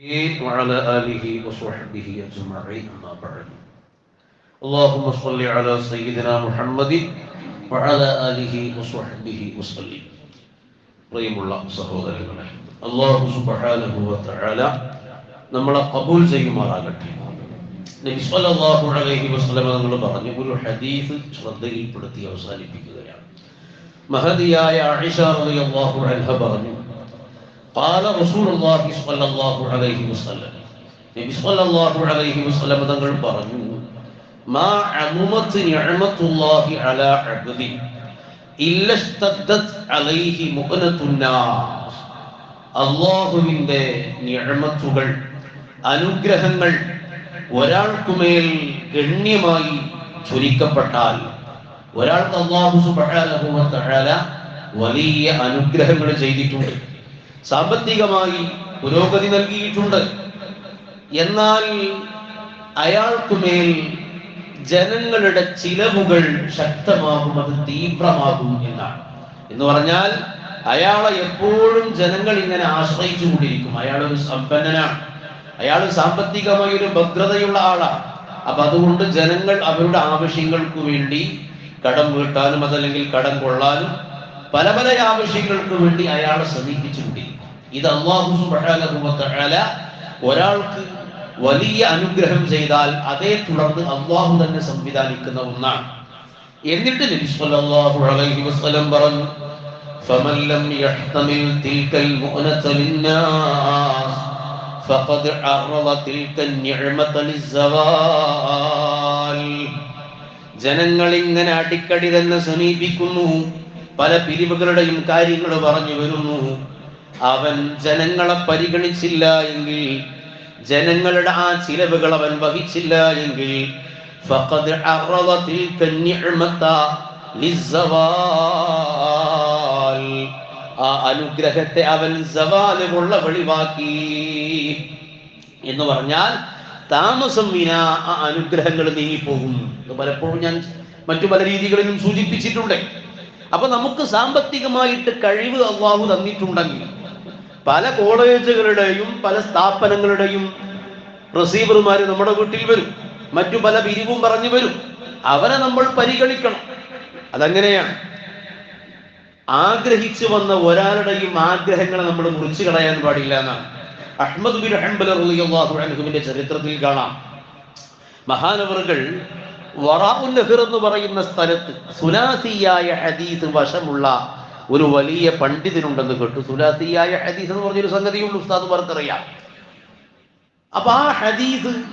وعلى آله وصحبه أجمعين أما بعد اللهم صل على سيدنا محمد وعلى آله وصحبه وسلم പ്രിയമുള്ള സഹോദരങ്ങളെ അള്ളാഹു സുബ്ഹാനഹു വതആല നമ്മളെ കബൂൽ ചെയ്യുമാറാകട്ടെ നബി സല്ലല്ലാഹു അലൈഹി വസല്ലം നമ്മൾ പറഞ്ഞു ഒരു ഹദീസ് ശ്രദ്ധയിൽപ്പെടുത്തി അവസാനിപ്പിക്കുകയാണ് മഹദിയായ ആയിഷ റളിയല്ലാഹു അൻഹ പറഞ്ഞു പാല റസൂലുള്ളാഹി സ്വല്ലല്ലാഹു അലൈഹി വസല്ലം നബി സ്വല്ലല്ലാഹു അലൈഹി വസല്ലം തങ്ങൾ പറഞ്ഞു മാ അമുമത്ത് നിഅമത്തുല്ലാഹി അലാ അബ്ദി. ഇല്ല ഇസ്തദ്ദത് അലൈഹി മുഅനത്തുന്നാസ് അല്ലാഹുവിന്റെ നിഅമത്തുകൾ അനുഗ്രഹങ്ങൾ ഒരാൾക്കുമേൽ ഗണ്യമായി ചുരുക്കപ്പെട്ടാൽ ഒരാൾക്ക് അള്ളാഹു സുബ്ഹാനഹു വ തആല വലിയ അനുഗ്രഹങ്ങൾ ചെയ്തിട്ടുണ്ട്. സാമ്പത്തികമായി പുരോഗതി നൽകിയിട്ടുണ്ട്. എന്നാൽ അയാൾക്കുമേൽ ജനങ്ങളുടെ ചിലവുകൾ ശക്തമാകും അത് തീവ്രമാകും എന്നാണ്. എന്ന് പറഞ്ഞാൽ അയാളെ എപ്പോഴും ജനങ്ങൾ ഇങ്ങനെ ആശ്രയിച്ചു കൊണ്ടിരിക്കും. അയാൾ ഒരു സമ്പന്നനാണ്. അയാൾ സാമ്പത്തികമായി ഒരു ഭദ്രതയുള്ള ആളാണ് അപ്പൊ അതുകൊണ്ട് ജനങ്ങൾ അവരുടെ ആവശ്യങ്ങൾക്ക് വേണ്ടി കടം വീട്ടാനും അതല്ലെങ്കിൽ കടം കൊള്ളാനും പല പല ആവശ്യങ്ങൾക്ക് വേണ്ടി അയാളെ സമീപിച്ചുകൊണ്ടിരിക്കും ഇത് അള്ളാഹു സുബ്ഹാനഹു വ തആല ഒരാൾക്ക് വലിയ അനുഗ്രഹം ചെയ്താൽ അതേ തുടർന്ന് അള്ളാഹു തന്നെ സംവിധാനിക്കുന്ന ഒന്നാണ് എന്നിട്ട് നബി സല്ലല്ലാഹു അലൈഹി വസല്ലം പറഞ്ഞു فمن لم يحتمل تلك المؤنة للناس فقد عرض تلك النعمة للزوال ജനങ്ങൾ ഇങ്ങനെ അടിക്കടി തന്നെ സമീപിക്കുന്നു പല പിരിവുകളുടെയും കാര്യങ്ങൾ പറഞ്ഞു വരുന്നു അവൻ ജനങ്ങളെ പരിഗണിച്ചില്ല എങ്കിൽ ജനങ്ങളുടെ ആ ചിലവുകൾ അവൻ വഹിച്ചില്ല എങ്കിൽ ആ അനുഗ്രഹത്തെ അവൻ സവാലുമുള്ള വെളിവാക്കി. എന്ന് പറഞ്ഞാൽ താമസം വീണ ആ അനുഗ്രഹങ്ങൾ നീങ്ങിപ്പോകും. പലപ്പോഴും ഞാൻ മറ്റു പല രീതികളിലും സൂചിപ്പിച്ചിട്ടുണ്ട്. അപ്പൊ നമുക്ക് സാമ്പത്തികമായിട്ട് കഴിവ് അള്ളാഹു തന്നിട്ടുണ്ടെങ്കിൽ പല കോളേജുകളുടെയും പല സ്ഥാപനങ്ങളുടെയും റിസീവർമാർ നമ്മുടെ വീട്ടിൽ വരും. മറ്റു പല പിരിവും പറഞ്ഞു വരും. അവരെ നമ്മൾ പരിഗണിക്കണം. അതങ്ങനെയാണ്. ആഗ്രഹിച്ചു വന്ന ഒരാളുടെയും ആഗ്രഹങ്ങളെ നമ്മൾ മുറിച്ചു കളയാൻ പാടില്ല എന്നാണ്. അഹ്മദ് ബിൻ ഹംബൽ ചരിത്രത്തിൽ കാണാം. മഹാനവറുകൾ വറാഉൽ നഹർ എന്ന് പറയുന്ന സ്ഥലത്ത് സുലാസിയായ ഹദീസ് വശമുള്ള ഒരു വലിയ പണ്ഡിതനുണ്ടെന്ന് കേട്ടു. സുലാസിയായ ഹദീസ് എന്ന് പറഞ്ഞൊരു സംഗതിയുള്ള ഉസ്താദുമാർക്കറിയാം അപ്പൊ ആ ഹദീസ്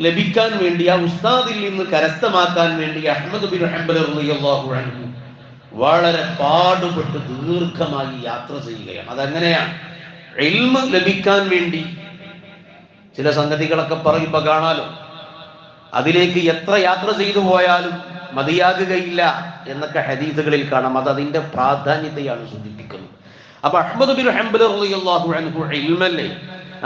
ലഭിക്കാൻ വേണ്ടി ആ ഉസ്താദിൽ നിന്ന് കരസ്ഥമാക്കാൻ വേണ്ടി അഹമ്മദ് ബിൻ അൻഹു വളരെ പാടുപെട്ട് ദീർഘമായി യാത്ര ചെയ്യുകയാണ്. അതങ്ങനെയാണ്? എൽമ ലഭിക്കാൻ വേണ്ടി. ചില സംഗതികളൊക്കെ പറയുമ്പോ കാണാലോ. അതിലേക്ക് എത്ര യാത്ര ചെയ്തു പോയാലും മതിയാകുകയില്ല എന്നൊക്കെ ഹദീസുകളിൽ കാണാം. അത് അതിന്റെ പ്രാധാന്യതയാണ് സൂചിപ്പിക്കുന്നത്. അപ്പൊ അഹമ്മദ് ബിൻ ഹംബൽ റളിയല്ലാഹു അൻഹു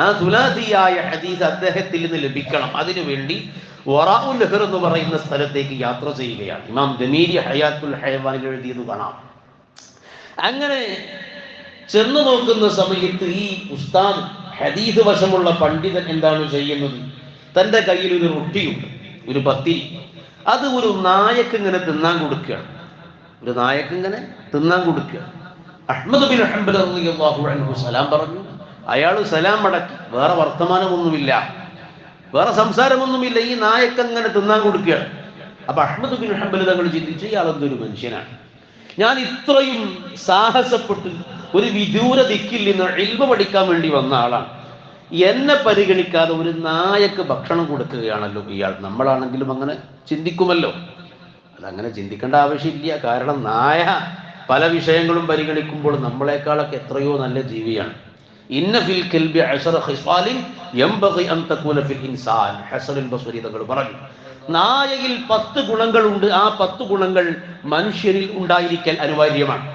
ആ സുലാസിയായ ഹദീസ് അദ്ദേഹത്തിൽ നിന്ന് ലഭിക്കണം. അതിനുവേണ്ടി വറാഉൽ ലഹർ എന്ന് പറയുന്ന സ്ഥലത്തേക്ക് യാത്ര ചെയ്യുകയാണ്. ഇമാം ദമീരി ഹയാത്തുൽ ഹയവാനിൽ എഴുതിയത് കാണാം. അങ്ങനെ ചെന്നു നോക്കുന്ന സമയത്ത് ഈ ഉസ്താദ് ഹദീസ് വശമുള്ള പണ്ഡിതൻ എന്താണ് ചെയ്യുന്നത്? തന്റെ കയ്യിൽ ഒരു റൊട്ടിയുണ്ട് ഒരു പത്തിരി. അത് ഒരു നായക്ക് ഇങ്ങനെ തിന്നാൻ കൊടുക്കുകയാണ് ഒരു നായക്ക് ഇങ്ങനെ തിന്നാൻ കൊടുക്കുകയാണ് അഹ്മദ് ബിൻ അൻഹു സലാം പറഞ്ഞു അയാൾ സലാം മടക്കി വേറെ വർത്തമാനമൊന്നുമില്ല. വേറെ സംസാരമൊന്നുമില്ല. ഈ നായക്ക് അങ്ങനെ തിന്നാൻ കൊടുക്കുകയാണ് അപ്പൊ അഹ്മദ് ബിൻ ഹംബൽ തങ്ങൾ ചിന്തിച്ചു ഇയാൾ എന്തൊരു മനുഷ്യനാണ്. ഞാൻ ഇത്രയും സാഹസപ്പെട്ട് ഒരു വിദൂര ദിക്കിൽ നിന്ന് ഇൽമ പഠിക്കാൻ വേണ്ടി വന്ന ആളാണ്. എന്നെ പരിഗണിക്കാതെ ഒരു നായക്ക് ഭക്ഷണം കൊടുക്കുകയാണല്ലോ ഇയാൾ. നമ്മളാണെങ്കിലും അങ്ങനെ ചിന്തിക്കുമല്ലോ. അതങ്ങനെ ചിന്തിക്കേണ്ട ആവശ്യമില്ല. കാരണം നായ പല വിഷയങ്ങളും പരിഗണിക്കുമ്പോൾ നമ്മളെക്കാളൊക്കെ എത്രയോ നല്ല ജീവിയാണ്. ഇന്ന ഫിൽ കൽബി ഫിൽ ഇൻസാൻ. പറഞ്ഞു. നായയിൽ പത്ത് ഗുണങ്ങളുണ്ട്. ആ പത്ത് ഗുണങ്ങൾ മനുഷ്യരിൽ ഉണ്ടായിരിക്കൽ അനിവാര്യമാണ്.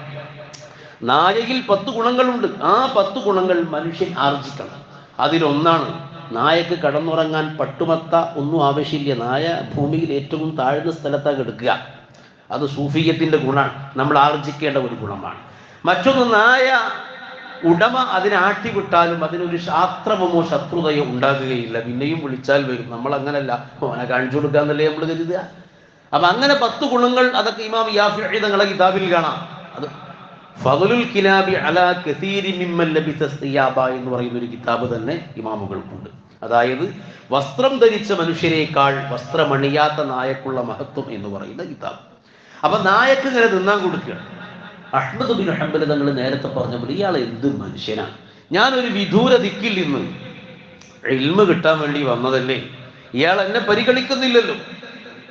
നായയിൽ പത്ത് ഗുണങ്ങളുണ്ട്. ആ പത്ത് ഗുണങ്ങൾ മനുഷ്യൻ ആർജിക്കണം. അതിലൊന്നാണ് നായക്ക് കടന്നുറങ്ങാൻ പട്ടുമത്ത ഒന്നും ആവശ്യമില്ല. നായ ഭൂമിയിൽ ഏറ്റവും താഴ്ന്ന സ്ഥലത്താണ് എടുക്കുക അത് സൂഫിയത്തിന്റെ ഗുണമാണ്. നമ്മൾ ആർജിക്കേണ്ട ഒരു ഗുണമാണ്. മറ്റൊന്ന് നായ ഉടമ അതിനാട്ടിവിട്ടാലും അതിനൊരു ശാസ്ത്രമോ ശത്രുതയോ ഉണ്ടാകുകയില്ല. പിന്നെയും വിളിച്ചാൽ വരും. നമ്മൾ അങ്ങനല്ല ഓനെ കാണിച്ചു കൊടുക്കാന്നല്ലേ നമ്മൾ കരുതുക. അപ്പൊ അങ്ങനെ പത്ത് ഗുണങ്ങൾ അതൊക്കെ ഇമാം യാഫി തങ്ങളെ കിതാബിൽ കാണാം. അത് കിലാബി അല കസീരി മിമ്മൽ ലബിസ സിയാബ എന്ന് പറയുന്ന ഒരു കിതാബ് തന്നെ ഇമാമുകൾക്കുണ്ട്. അതായത് വസ്ത്രം ധരിച്ച മനുഷ്യരെക്കാൾ വസ്ത്രമണിയാത്ത നായക്കുള്ള മഹത്വം എന്ന് പറയുന്ന കിതാബ്. അപ്പൊ നായക്ക് ഇങ്ങനെ തിന്നാൻ കൊടുക്കുകയാണ്. അഹ്മദ് ബിൻ ഹംബൽ തങ്ങൾ നേരത്തെ പറഞ്ഞപ്പോൾ ഇയാൾ എന്ത് മനുഷ്യനാണ്. ഞാനൊരു വിദൂര ദിക്കിൽ നിന്ന് ഇൽമ കിട്ടാൻ വേണ്ടി വന്നതല്ലേ? ഇയാൾ എന്നെ പരിഗണിക്കുന്നില്ലല്ലോ.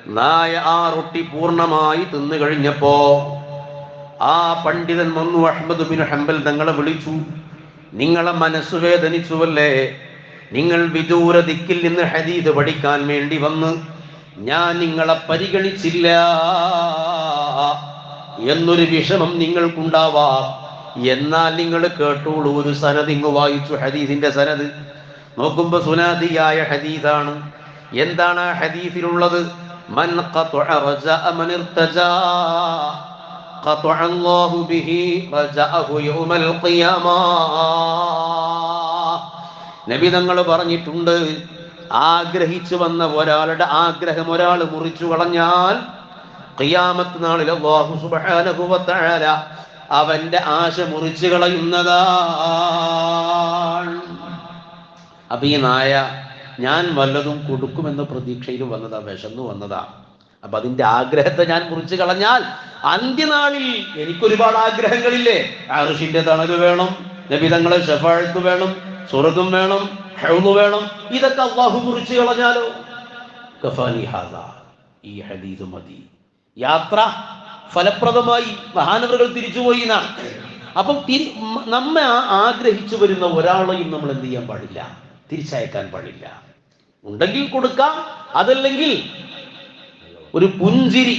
നായ ആ റൊട്ടി പൂർണമായി തിന്നു കഴിഞ്ഞപ്പോ ആ പണ്ഡിതൻ വന്നു അഹമ്മദ് ബിൻ ഹംബൽ തങ്ങളെ വിളിച്ചു. നിങ്ങളെ മനസ്സ് വേദനിച്ചുവല്ലേ? നിങ്ങൾ വിദൂര ദിക്കിൽ നിന്ന് ഹദീദ് പഠിക്കാൻ വേണ്ടി വന്ന് ഞാൻ നിങ്ങളെ പരിഗണിച്ചില്ല എന്നൊരു വിഷമം നിങ്ങൾക്കുണ്ടാവാം. എന്നാൽ നിങ്ങൾ കേട്ടോളൂ ഒരു സനത് ഇങ്ങ് വായിച്ചു ഹദീസിന്റെ സനദ്. നോക്കുമ്പോ സുനാദിയായ ഹദീസാണ് എന്താണ് ആ ഹദീസിലുള്ളത് മൻ ഖത്അ الله به رجاءه يوم ഖിയാമah നബി തങ്ങൾ പറഞ്ഞിട്ടുണ്ട് ആഗ്രഹിച്ചു വന്ന ഒരാളുടെ ആഗ്രഹം ഒരാൾ മുറിച്ചു കളഞ്ഞാൽ ഖിയാമത്ത് നാളിൽ അല്ലാഹു സുബ്ഹാനഹു വ അവന്റെ ആശ മുറിച്ചു കളയുന്നതാണ്. അപ്പൊ ഞാൻ വല്ലതും കൊടുക്കുമെന്ന പ്രതീക്ഷയിൽ വന്നതാ വിശന്നു വന്നതാ. അപ്പൊ അതിന്റെ ആഗ്രഹത്തെ ഞാൻ മുറിച്ചു കളഞ്ഞാൽ അന്ത്യനാളിൽ എനിക്കൊരുപാട് ആഗ്രഹങ്ങളില്ലേ. ആറുഷിന്റെ തണൽ വേണം നബിതങ്ങളെ ഷഫാഴത്ത് വേണം സ്വർഗം വേണം ഹൗദ് വേണം. ഇതൊക്കെ അള്ളാഹു മുറിച്ചു കളഞ്ഞാലോ? ഈ ഹദീസ് മതി. യാത്ര ഫലപ്രദമായി. മഹാനവറുകൾ തിരിച്ചുപോയി എന്നാണ് അപ്പം നമ്മെ ആഗ്രഹിച്ചു വരുന്ന ഒരാളെയും നമ്മൾ എന്ത് ചെയ്യാൻ പാടില്ല. തിരിച്ചയക്കാൻ പാടില്ല. ഉണ്ടെങ്കിൽ കൊടുക്കാം അതല്ലെങ്കിൽ ഒരു പുഞ്ചിരി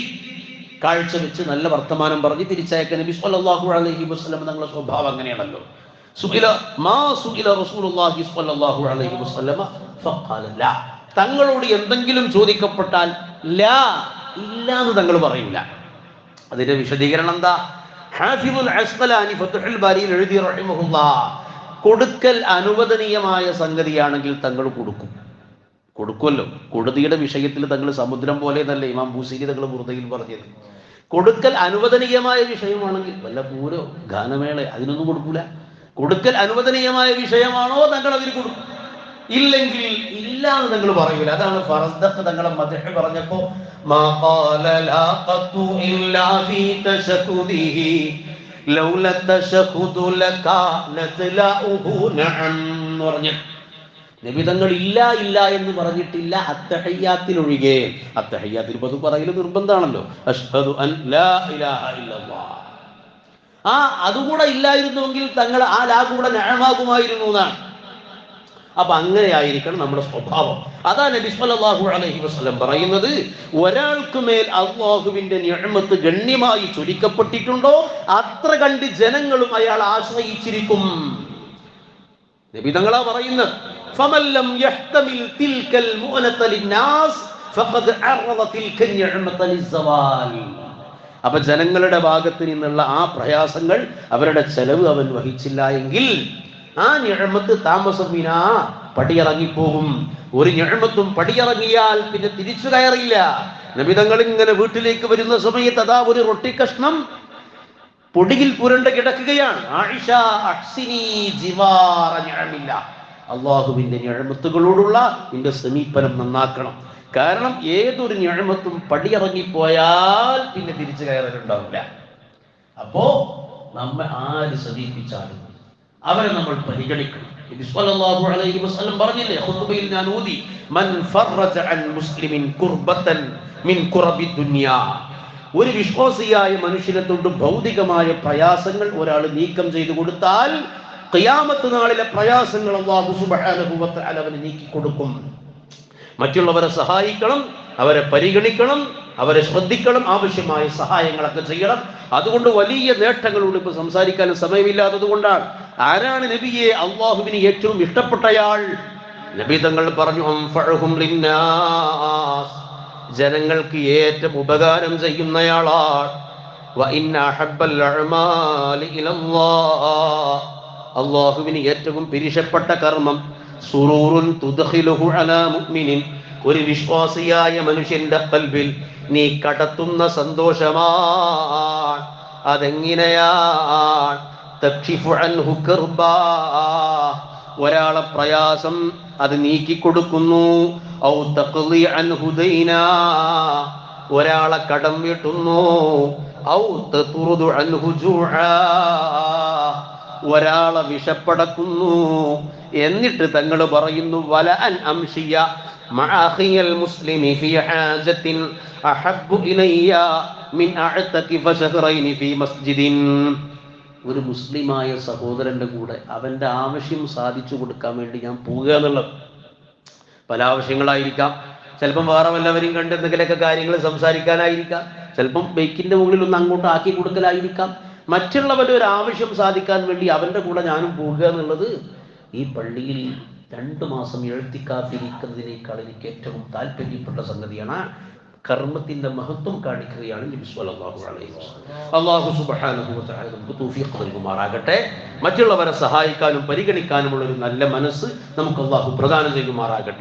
കാഴ്ചവെച്ച് നല്ല വർത്തമാനം പറഞ്ഞ് തിരിച്ചയക്കാൻ നബി സല്ലല്ലാഹു അലൈഹി വസല്ലം തങ്ങളുടെ സ്വഭാവം അങ്ങനെയാണല്ലോ. സുഖില മാ സുഖില റസൂലുള്ളാഹി സ്വല്ലല്ലാഹു അലൈഹി വസല്ലമ ഫഖാല ലാ. തങ്ങളോട് എന്തെങ്കിലും ചോദിക്കപ്പെട്ടാൽ ലാ ഇല്ല എന്ന് തങ്ങൾ പറയില്ല. അതിന്റെ വിശദീകരണം എന്താ? ഹാഫിദുൽ അസ്ഖലാനി ഫത്ഹുൽ ബാരിയിൽ എഴുതി റഹിമഹുല്ലാ. കൊടുക്കൽ അനുവദനീയമായ സംഗതിയാണെങ്കിൽ തങ്ങൾ കൊടുക്കും. കൊടുക്കുമല്ലോ. കൊടുതിയുടെ വിഷയത്തിൽ തങ്ങൾ സമുദ്രം പോലെ എന്നല്ല ഇമാം ബൂസീരി തങ്ങൾ വൃതയിൽ പറഞ്ഞത്. കൊടുക്കൽ അനുവദനീയമായ വിഷയമാണെങ്കിൽ വല്ല പൂരോ ഗാനമേള അതിനൊന്നും കൊടുക്കൂല. കൊടുക്കൽ അനുവദനീയമായ വിഷയമാണോ തങ്ങൾ അതിന് കൊടുക്കും. ഇല്ലെങ്കിൽ ഇല്ല എന്ന് തങ്ങൾ പറയൂല. അതാണ് ഫറസ്ദത്ത് തങ്ങളെ മദഹ് പറഞ്ഞപ്പോ പറഞ്ഞു. നബി തങ്ങൾ ഇല്ല ഇല്ല എന്ന് പറഞ്ഞിട്ടില്ല. അത്തഹയ്യാത്തിൽ ഒഴികെ അത്തഹയ്യാത്തിൽ പൊതു പറയൽ നിർബന്ധമാണല്ലോ അഷ്ഹദു അൻ ലാ ഇലാഹ ഇല്ലല്ലാഹ് ആ അതുകൂടെ ഇല്ലായിരുന്നുവെങ്കിൽ തങ്ങൾ ആ ലാ കൂടെ നഴമാകുമായിരുന്നു എന്നാണ്. അപ്പൊ അങ്ങനെയായിരിക്കണം നമ്മുടെ സ്വഭാവം. അതാ നബി സല്ലല്ലാഹു അലൈഹി വസല്ലം പറയുന്നത്. ഒരാൾക്ക് മേൽ അള്ളാഹുവിന്റെ നിഅമത്ത് ഗണ്യമായി ചുരുക്കപ്പെട്ടിട്ടുണ്ടോ? അത്ര കണ്ട് ജനങ്ങളും അയാൾ ആശ്രയിച്ചിരിക്കും. നബി തങ്ങളാ പറയുന്നത് ഫമല്ലം യഹ്തമിൽ തിൽക്കൽ ലിന്നാസ് ഫഖദ് അർദ നിഅമത അപ്പൊ ജനങ്ങളുടെ ഭാഗത്ത് നിന്നുള്ള ആ പ്രയാസങ്ങൾ അവരുടെ ചെലവ് അവൻ വഹിച്ചില്ല എങ്കിൽ ആ ഞഴമത്ത് താമസം വിനാ പടിയിറങ്ങിപ്പോകും. ഒരു ഞഴമത്തും പടിയിറങ്ങിയാൽ പിന്നെ തിരിച്ചു കയറില്ല. നബിതങ്ങൾ ഇങ്ങനെ വീട്ടിലേക്ക് വരുന്ന സമയത്ത് അതാ ഒരു റൊട്ടി കഷ്ണം പൊടിയിൽ പുരണ്ട് കിടക്കുകയാണ്. ആയിഷ അഹ്സിനി അള്ളാഹുവിന്റെ ഞഴമത്തുകളോടുള്ള നിന്റെ സമീപനം നന്നാക്കണം. കാരണം ഏതൊരു ഞഴമത്തും പടിയിറങ്ങിപ്പോയാൽ പിന്നെ തിരിച്ചു കയറലുണ്ടാവില്ല. അപ്പോ നമ്മെ ആര് സമീപിച്ചാലും അവരെ നമ്മൾ പരിഗണിക്കണം. പറഞ്ഞില്ലേ ഞാൻ ഊതി മൻ അൻ മുസ്ലിമിൻ കുർബത്തൻ മിൻ ദുനിയാ. ഒരു വിശ്വാസിയായ മനുഷ്യനെ തൊട്ട് ഭൗതികമായ പ്രയാസങ്ങൾ ഒരാൾ നീക്കം ചെയ്തു കൊടുത്താൽ കയ്യാമത്ത് നാളിലെ പ്രയാസങ്ങൾ അവന് നീക്കി കൊടുക്കും മറ്റുള്ളവരെ സഹായിക്കണം അവരെ പരിഗണിക്കണം അവരെ ശ്രദ്ധിക്കണം ആവശ്യമായ സഹായങ്ങളൊക്കെ ചെയ്യണം. അതുകൊണ്ട് വലിയ നേട്ടങ്ങളോട് ഇപ്പൊ സംസാരിക്കാനും സമയമില്ലാത്തത് കൊണ്ടാണ്. ആരാണ് നബിയെ അള്ളാഹുവിന് ഏറ്റവും ഇഷ്ടപ്പെട്ടയാൾ? നബി തങ്ങൾ പറഞ്ഞു. ജനങ്ങൾക്ക് ഏറ്റവും ഉപകാരം ഇലല്ലാഹ്. അള്ളാഹുവിന് ഏറ്റവും പിരിശപ്പെട്ട കർമ്മം സുറൂറുൻ ഒരു വിശ്വാസിയായ മനുഷ്യന്റെ കൽവിൽ നീ കടത്തുന്ന സന്തോഷമാണ്. അതെങ്ങനെയാണ്? ഒരാളെ പ്രയാസം അത് നീക്കിക്കൊടുക്കുന്നു. ഒരാളെ കടം വീട്ടുന്നു. ഒരാളെ വിഷപ്പടക്കുന്നു. എന്നിട്ട് തങ്ങൾ പറയുന്നു വല അൻ അംഷിയ മുസ്ലിമി ഫി ഹാജത്തിൻ അഹബ്ബു ഇലയ്യ മിൻ അഅതകിഫ ശഹറൈനി ഫി മസ്ജിദിൻ. ഒരു മുസ്ലിമായ സഹോദരന്റെ കൂടെ അവന്റെ ആവശ്യം സാധിച്ചു കൊടുക്കാൻ വേണ്ടി ഞാൻ പോവുക എന്നുള്ളത്. പല ആവശ്യങ്ങളായിരിക്കാം. ചിലപ്പം വേറെ വല്ലവരും കണ്ട് എന്തെങ്കിലുമൊക്കെ കാര്യങ്ങൾ സംസാരിക്കാനായിരിക്കാം. ചിലപ്പം ബൈക്കിന്റെ മുകളിൽ ഒന്ന് അങ്ങോട്ട് ആക്കി കൊടുക്കലായിരിക്കാം. മറ്റുള്ളവരുടെ ഒരു ആവശ്യം സാധിക്കാൻ വേണ്ടി അവന്റെ കൂടെ ഞാനും പോവുക എന്നുള്ളത് ഈ പള്ളിയിൽ രണ്ടു മാസം എഴുത്തിക്കാത്തിരിക്കുന്നതിനേക്കാൾ എനിക്ക് ഏറ്റവും താല്പര്യപ്പെട്ട സംഗതിയാണ്. കർമ്മത്തിന്റെ മഹത്വം കാണിക്കുകയാണ് അള്ളാഹു അലൈഹി നമുക്ക് തൗഫീഖ് നൽകുമാറാകട്ടെ. മറ്റുള്ളവരെ സഹായിക്കാനും പരിഗണിക്കാനുമുള്ള ഒരു നല്ല മനസ്സ് നമുക്ക് അള്ളാഹു പ്രദാനം ചെയ്യുമാറാകട്ടെ.